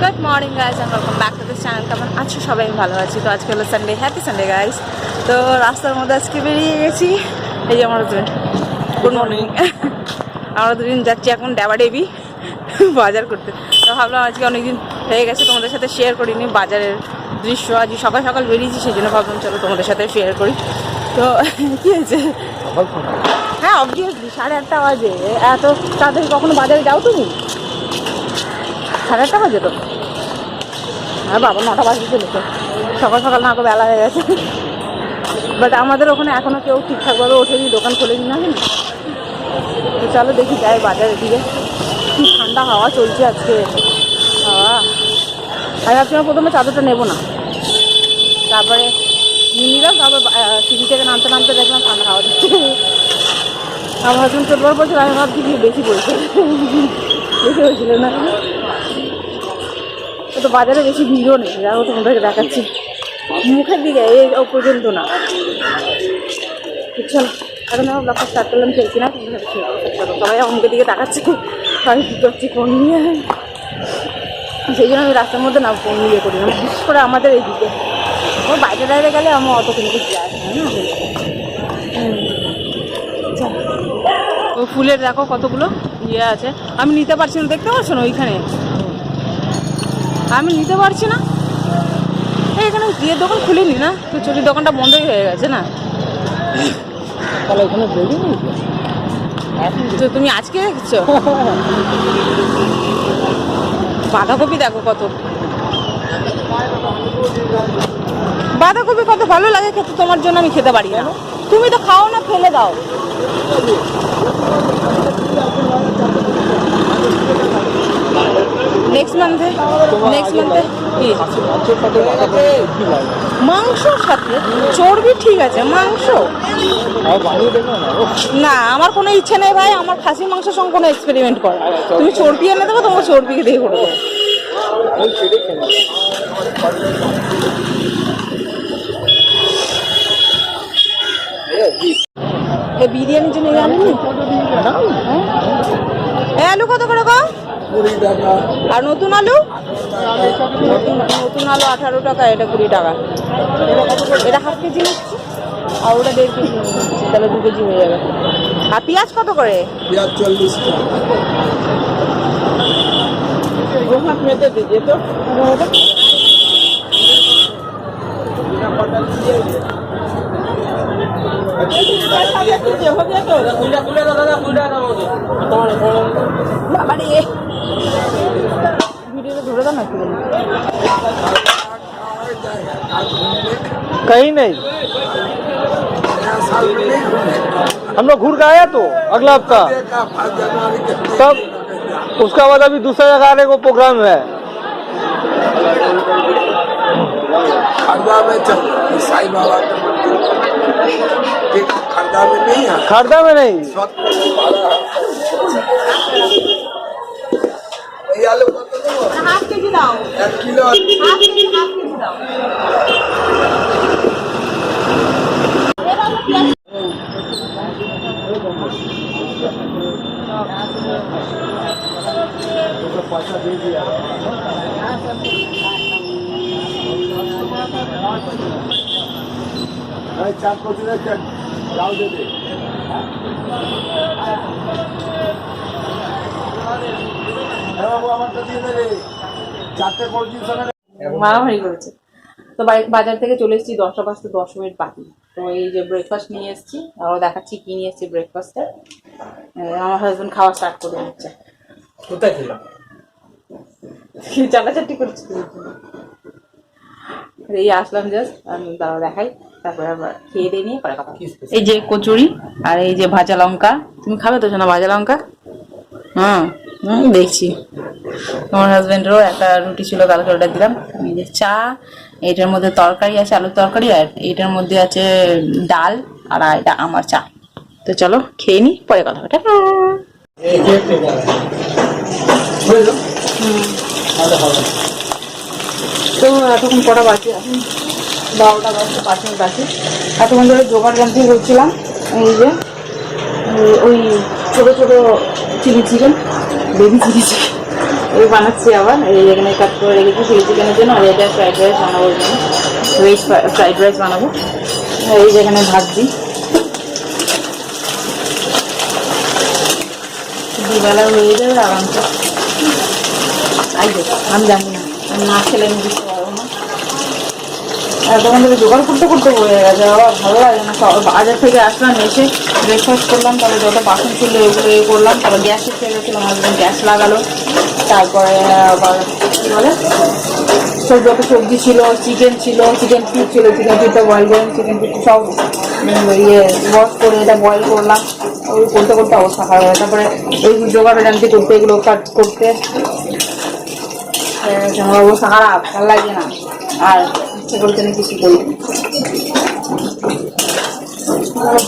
Good morning guys and welcome back to this channel কেমন আছো সবাই? ভালো আছি। তো আজকে হলো সানডে হ্যাপি সানডে গাইজ তো রাস্তার মধ্যে আজকে বেরিয়ে গেছি। এই যে আমার গুড মর্নিং আমরা দুদিন যাচ্ছি এখন ড্যাবা ডেবি বাজার করতে। তো ভাবলাম আজকে অনেকদিন হয়ে গেছে তোমাদের সাথে শেয়ার করিনি বাজারের দৃশ্য। আজ সকাল সকাল বেরিয়েছি সেই জন্য ভাবলাম চলো তোমাদের সাথে শেয়ার করি। তো কী হয়েছে? হ্যাঁ অবভিয়াসলি সাড়ে আটটা বাজে। এত তাড়াতাড়ি কখনো বাজারে যাও তুমি? সাড়ে আটটা বাজে তো। হ্যাঁ বাবা নটা বাজে চলেছে সকাল সকাল না বেলা হয়ে গেছে। বাট আমাদের ওখানে এখনও কেউ ঠিকঠাকভাবে ওঠেনি, দোকান খোলেনি না তো চলো দেখি যাই বাজারের দিকে। কি ঠান্ডা হাওয়া চলছে আজকে। হাওয়া। আমি ভাবছিলাম প্রথমে চাদরটা নেব না। তারপরে নিয়ে নিলাম তারপর সিঁড়ি থেকে নামতে নামতে দেখলাম ঠান্ডা হাওয়া দিচ্ছে। আমার হাজবেন্ড চোদ্দবার বলছিল, আমি ভাবছি কি বেশি বলছে। বেশি হয়েছিল না। তো বাজারে বেশি ভিড়ও নেই দেখো তোমাদেরকে দেখাচ্ছি। মুখের দিকে, এই পর্যন্ত না। চল এখন আমার ব্লগটা স্টার্ট করলাম চলছি না। সবাই আমার দিকে তাকাচ্ছে। আমি কী করছি ফোন নিয়ে? সেই জন্য আমি রাস্তার মধ্যে না ফোন নিয়ে করি না, বিশেষ করে আমাদের এই দিকে ও বাইরে বাইরে গেলে আমার অত কিন্তু যায় না। ও ফুলের দেখো কতগুলো ইয়ে আছে। আমি নিতে পারছি না, দেখতে পাচ্ছ না ওইখানে? আমি নিতে পারছি না। এখানে বিয়ের দোকান খুলিনি না, তো চুরির দোকানটা বন্ধই হয়ে গেছে না। তাহলে বেরিয়ে তো তুমি আজকে দেখছ? বাঁধাকপি দেখো কত। বাঁধাকপি কত ভালো লাগে খেতে, তোমার জন্য আমি খেতে পারি না। তুমি তো খাও না, ফেলে দাও। নেক্সট মান্থে নেক্সট মান্থে কি? মাংসর সাথে? চর্বি ঠিক আছে মাংস? না আমার কোনো ইচ্ছে নেই ভাই আমার খাসির মাংসের সঙ্গে কোনো এক্সপেরিমেন্ট করো তুমি চর্বি এনে দেবো তোমার চর্বিকে দিয়ে করব বিরিয়ানির জন্য এই আলু আলু কত করে গো? আর নতুন আলু নতুন নতুন আলু আঠারো টাকা এটা কুড়ি টাকা এটা হাফ কেজি নিচ্ছি আর ওটা দেড় কেজি নিচ্ছি তাহলে দু কেজি হয়ে যাবে আর পেঁয়াজ কত করে পেঁয়াজ চল্লিশ বাবারে ভিডিওটা ধরে দাও না একটু कहीं नहीं हम लोग घूर के आया तो अगला हफ्ता तब उसका बाद अभी दूसरा जगह आने को प्रोग्राम है खरदा में चल साई बाबा का मंदिर एक खरदा में नहीं है खरदा में नहीं এই আলু কত দেবো হাফ কেজি দাও। এক কিলো চার কোটি যাও দেবে। মারামারি করেছে। তো বাড়ি- বাজার থেকে চলে এসেছি দশটা বাজতে দশ মিনিট বাকি। তো এই যে ব্রেকফাস্ট নিয়ে এসেছি আরও দেখাচ্ছি কি নিয়ে এসেছি ব্রেকফাস্টে আমার হাজবেন্ড খাওয়া স্টার্ট করে দিচ্ছে। কোথায় ছিল চাটাচাটি করছি এই আসলাম জাস্ট আমি দাঁড়া দেখাই তারপরে আবার খেয়ে দিয়ে নিয়ে পরে কথা এই যে কচুরি আর এই যে ভাজা লঙ্কা তুমি খাবে তো না ভাজা লঙ্কা? হ্যাঁ। হুম, দেখছি। আমার হাজবেন্ডেরও একটা রুটি ছিল, কালকে ওটা দিলাম। এই যে চা এইটার মধ্যে তরকারি আছে, আলুর তরকারি, আর এইটার মধ্যে আছে ডাল, আর এটা আমার চা। তো চলো, খেয়ে নি, পরে কথা হবে। তো এতক্ষণ কটা বাকি এখন বারোটা বাজতে পাঁচ মিনিট এতক্ষণ ধরে জোগাড় যন্ত্রী করছিলাম, এই যে ওই ছোটো ছোটো chilli chicken baby chilli chicken. ওই বানাচ্ছি আবার, এই এখানে কাট করে রেখেছি চিলি চিকেনের জন্য, আর এটা ফ্রাইড রাইস বানাবো ভেজ ফ্রাইড রাইস বানাবো। এই যেখানে ভাবছি দুবেলা হয়ে যাবে আরামসে। আই আমি জানি না, আমি না খেলে বুঝতে তখন থেকে জোগাড় করতে করতে হয়ে গেছে। আবার ভালো লাগে না। সব বাজার থেকে আসলাম, এসে ব্রেকফাস্ট করলাম, তারপরে যত বাসন ছিল এগুলো এ করলাম, তারপর গ্যাস শেষ হয়ে গেছিল হাজব্যান্ড গ্যাস লাগালো। তারপরে আবার কী বলে? সব যত সবজি ছিল চিকেন ছিল চিকেন পিস ছিল চিকেন পিসটা বয়েল করে চিকেন পিস সব ইয়ে ওয়াশ করে এটা বয়েল করলাম। ওই করতে করতে অবস্থা খারাপ হয় তারপরে ওই জোগাড় জানতে করতে, এগুলো কাট করতে। আমার অবস্থা খারাপ, ভালো লাগে না। আর না কিছু করি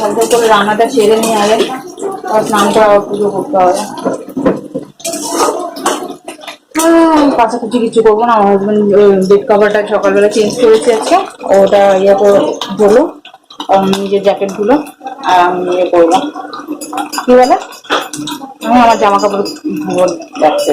ভালো করে রান্নাটা সেরে নিয়ে আগে স্নান করে আবার পুজো করতে হবে। কাছাকাছি কিছু করব না, আমার হাজবেন্ড বেড কাভারটা সকালবেলা চেঞ্জ করেছে আজকে। ওটা ইয়ে করে ধরলো নিজের জ্যাকেটগুলো আর আমি ইয়ে করব। কি বলে? আমি আমার জামা কাপড় যাচ্ছে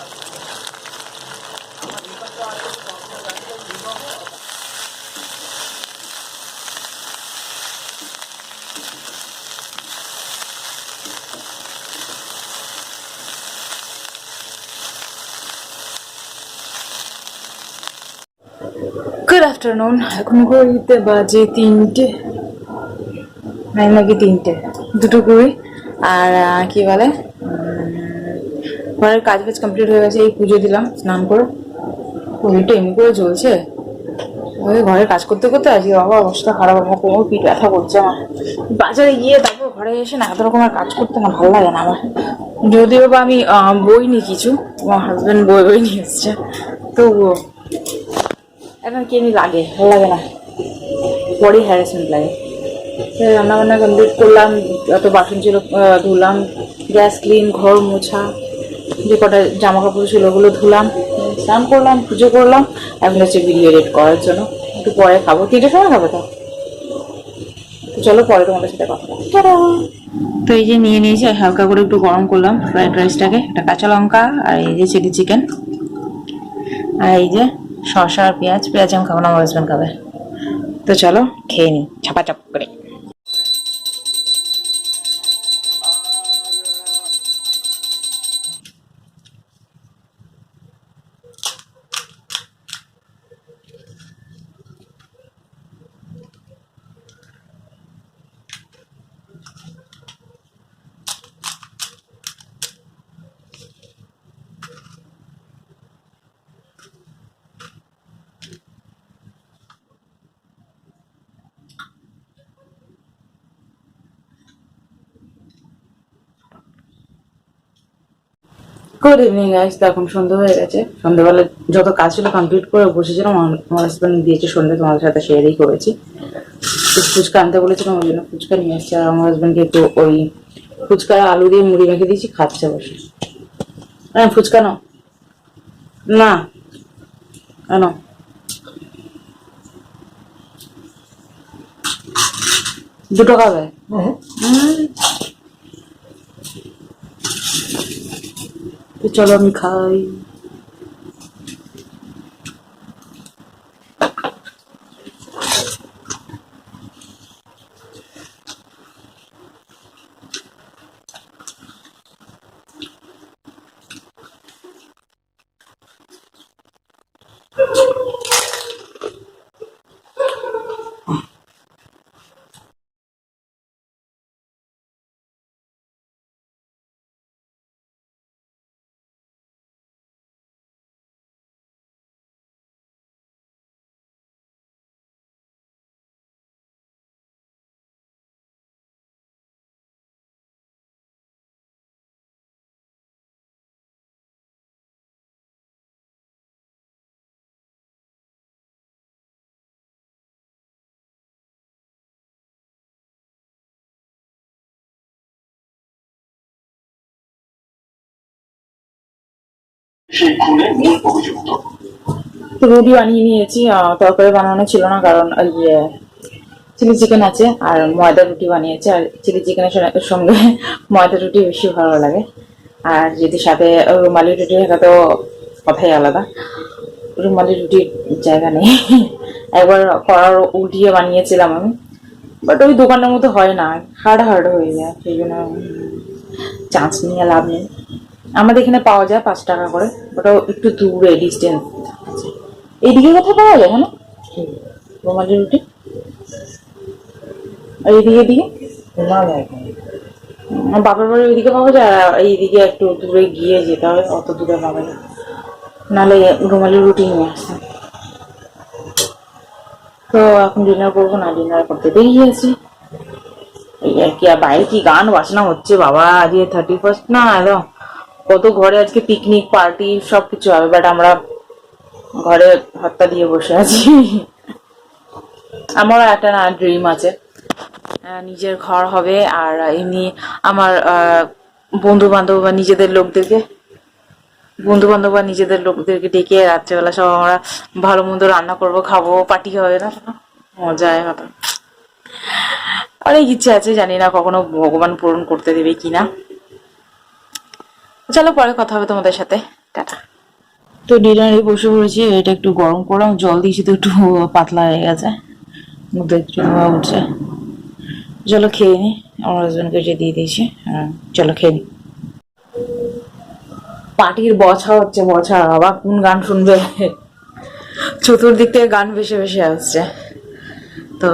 গুড আফটারনুন এখন ঘড়িতে বাজে তিনটে। নাই নাকি তিনটে। দুটো কুড়ি। আর কি বলে? ঘরের কাজ বাজ কমপ্লিট হয়ে গেছে এই পুজো দিলাম স্নান করে। শরীরটা এমনি করে চলছে ওই ঘরে কাজ করতে করতে আজকে বাবা অবস্থা খারাপ আমার কোমর পিঠ ব্যথা করছে আমার। বাজারে গিয়ে তারপর ঘরে এসে না এত রকমের কাজ করতে আমার ভালো লাগে না আমার। যদিও বা আমি বই নি কিছু আমার হাজব্যান্ড বই বই নিয়ে এসছে। তবুও। এখন কি লাগে, ভালো লাগে না। বডি হ্যারাসমেন্ট লাগে। রান্না বান্না কমপ্লিট করলাম, যত বাসন ছিল ধুলাম, গ্যাস ক্লিন, ঘর মোছা, যে কটা জামা কাপড় ছিল ওগুলো ধুলাম, স্নান করলাম, পুজো করলাম, এখন হচ্ছে ভিডিও এডিট করার জন্য। একটু পরে খাব। তিনটের সময় খাব তো? চলো পরে তোমাদের সাথে কথা। তো এই যে নিয়ে নিয়েছি হালকা করে একটু গরম করলাম ফ্রাইড রাইসটাকে একটা কাঁচা লঙ্কা, আর এই যে চিলি চিকেন আর এই যে শসা আর পেঁয়াজ পেঁয়াজ আমি খাব না, আমার হাজব্যান্ড খাবে। তো চলো, খেয়ে নিই ছাপা চাপ করে। গুড ইভিনিং গাইস তো এখন সন্ধ্যা হয়ে গেছে। সন্ধ্যাবেলা যত কাজ ছিল কমপ্লিট করে বসেছিলাম আমার হাজব্যান্ড দিয়েছে সন্ধ্যা তোমাদের সাথে শেয়ারই করেছি। ফুচকা আনতে বলেছিলাম ওই জন্য ফুচকা নিয়ে এসেছি আর আমার হাজব্যান্ডকে একটু ওই ফুচকা আলু দিয়ে মুড়ি মেখে দিয়েছি খাচ্ছে বসে। হ্যাঁ ফুচকা নাও। না কেন দুটো খাবে? হুম। তো চলো আমি খাই। রুটি বানিয়ে নিয়েছি তরকারি বানানো ছিল না, কারণ চিলি চিকেন আছে আর ময়দা রুটি বানিয়েছে, আর চিলি চিকেনের সঙ্গে ময়দা রুটি বেশি ভালো লাগে। আর যদি সাথে রুমালি রুটি থাকে তো কথাই আলাদা। রুমালি রুটির জায়গা নেই। একবার করার উল্টিয়ে বানিয়েছিলাম আমি। বাট ওই দোকানের মতো হয় না হার্ড হার্ড হয়ে যায়, সেই জন্য চান্স নিয়ে লাভ নেই। আমাদের এখানে পাওয়া যায় পাঁচ টাকা করে ওটা একটু দূরে ডিস্টেন্স এইদিকে কোথায় পাওয়া যায় না রুমালি রুটি। আর এইদিকে দিকে আমার বাপের বাড়ির ওইদিকে পাওয়া যায়? আর এইদিকে একটু দূরে গিয়ে যেতে হবে অত দূরে পাবে না। নাহলে রুমালি রুটি নিয়ে আসতাম। তো এখন ডিনার করব না ডিনার করতে বেরিয়েছি এই আর কি আর বাইরে কি গান বাজনা হচ্ছে বাবা আজকে থার্টি ফার্স্ট না একদম। কত ঘরে আজকে পিকনিক পার্টি সব কিছু হবে বাট আমরা ঘরে হাতটা দিয়ে বসে আছি। আমারও একটা না ড্রিম আছে। নিজের ঘর হবে, আর এমনি আমার বন্ধু বান্ধব বা নিজেদের লোকদেরকে বন্ধু বান্ধব বা নিজেদের লোকদেরকে ডেকে রাত্রেবেলা সব আমরা ভালো মন্দ রান্না করব, খাব পার্টি হবে না মজায় হবে অনেক ইচ্ছে আছে, জানি না কখনো ভগবান পূরণ করতে দেবে কিনা। চলো পরে কথা হবে তোমাদের সাথে। টাটা। তো ডিনারে বসে পড়েছি, এটা একটু গরম করলাম জল দিয়েছি তো একটু পাতলা হয়ে গেছে মধ্যে একটু ধোয়া উঠছে। চলো খেয়ে নি, আমার হাজবেন্ডকে যে দিয়ে দিয়েছি হ্যাঁ চলো খেয়ে নি। পার্টির বছা হচ্ছে, বছা আবার কোন গান শুনবে? চতুর্দিক থেকে গান ভেসে ভেসে আসছে। তো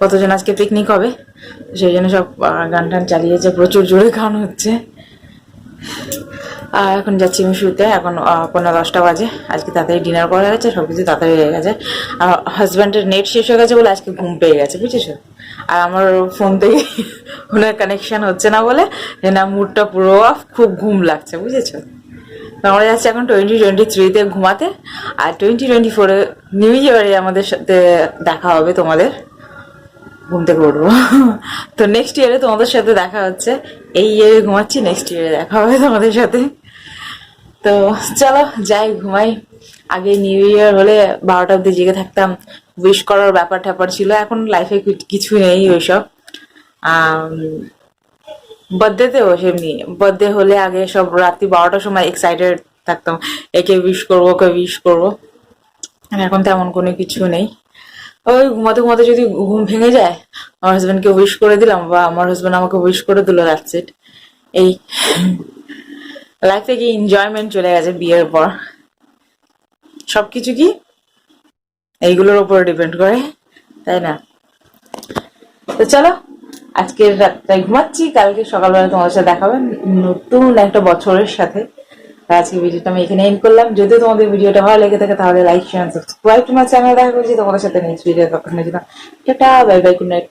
কতজন আজকে পিকনিক হবে? সেই জন্য সব গান টান চালিয়েছে, প্রচুর জোরে গান হচ্ছে। এখন যাচ্ছি আমি শুতে এখন পনেরো দশটা বাজে। আজকে তাড়াতাড়ি ডিনার করা গেছে সব কিছু তাড়াতাড়ি হয়ে গেছে। আর হাজব্যান্ডের নেট শেষ হয়ে গেছে বলে আজকে ঘুম পেয়ে গেছে, বুঝেছ? আর আমার ফোন থেকে ওনার কানেকশান হচ্ছে না বলে, যে না মুডটা পুরো অফ খুব ঘুম লাগছে, বুঝেছ? আমরা যাচ্ছি এখন টোয়েন্টি টোয়েন্টি থ্রিতে ঘুমাতে। আর টোয়েন্টি টোয়েন্টি ফোরে নিউ ইয়ারে আমাদের সাথে দেখা হবে তোমাদের। ঘুম থেকে উঠবো। তো নেক্সট ইয়ারে তোমাদের সাথে দেখা হচ্ছে। এই ইয়ারে ঘুমাচ্ছি নেক্সট ইয়ারে দেখা হবে তোমাদের সাথে। তো চলো, যাই, ঘুমাই। আগে নিউ ইয়ার হলে বারোটা অব্দি জেগে থাকতাম। উইশ করার ব্যাপার ট্যাপার ছিল। এখন লাইফে কিছু নেই ওইসব। বার্থডেতেও সেমনি। বার্থডে হলে আগে সব রাত্রি বারোটার সময় এক্সাইটেড থাকতাম। একে উইশ করব, ওকে উইশ করব। এখন তেমন কোনো কিছু নেই। ওই ঘুমাতে ঘুমাতে যদি ঘুম ভেঙে যায়, আমার হাজবেন্ডকে উইশ করে দিলাম বা আমার হাজবেন্ড আমাকে উইশ করে দিল দ্যাটস ইট এই লাইফ থেকে এনজয়মেন্ট চলে গেছে বিয়ের পর। সবকিছু কি এইগুলোর উপর ডিপেন্ড করে, তাই না? তো চলো, আজকের রাতটাই ঘুমাচ্ছি, কালকে সকালবেলা তোমাদের সাথে দেখাবে নতুন একটা বছরের সাথে। আজকে ভিডিওটা আমি এখানে এন্ড করলাম। যদি তোমাদের ভিডিওটা ভালো লেগে থাকে তাহলে like share subscribe to my channel দেখা করছি তোমাদের সাথে নেক্সট ভিডিও তখন যেতাম tata bye bye good night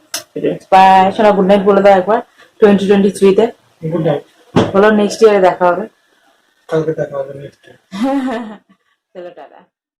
bye শোনা গুড নাইট বলে দাও একবার। টোয়েন্টি টোয়েন্টি থ্রিতে গুড নাইট বলো নেক্সট ইয়ারে দেখা হবে। কালকে দেখা হবে নেক্সট ইয়ার চলো টাটা।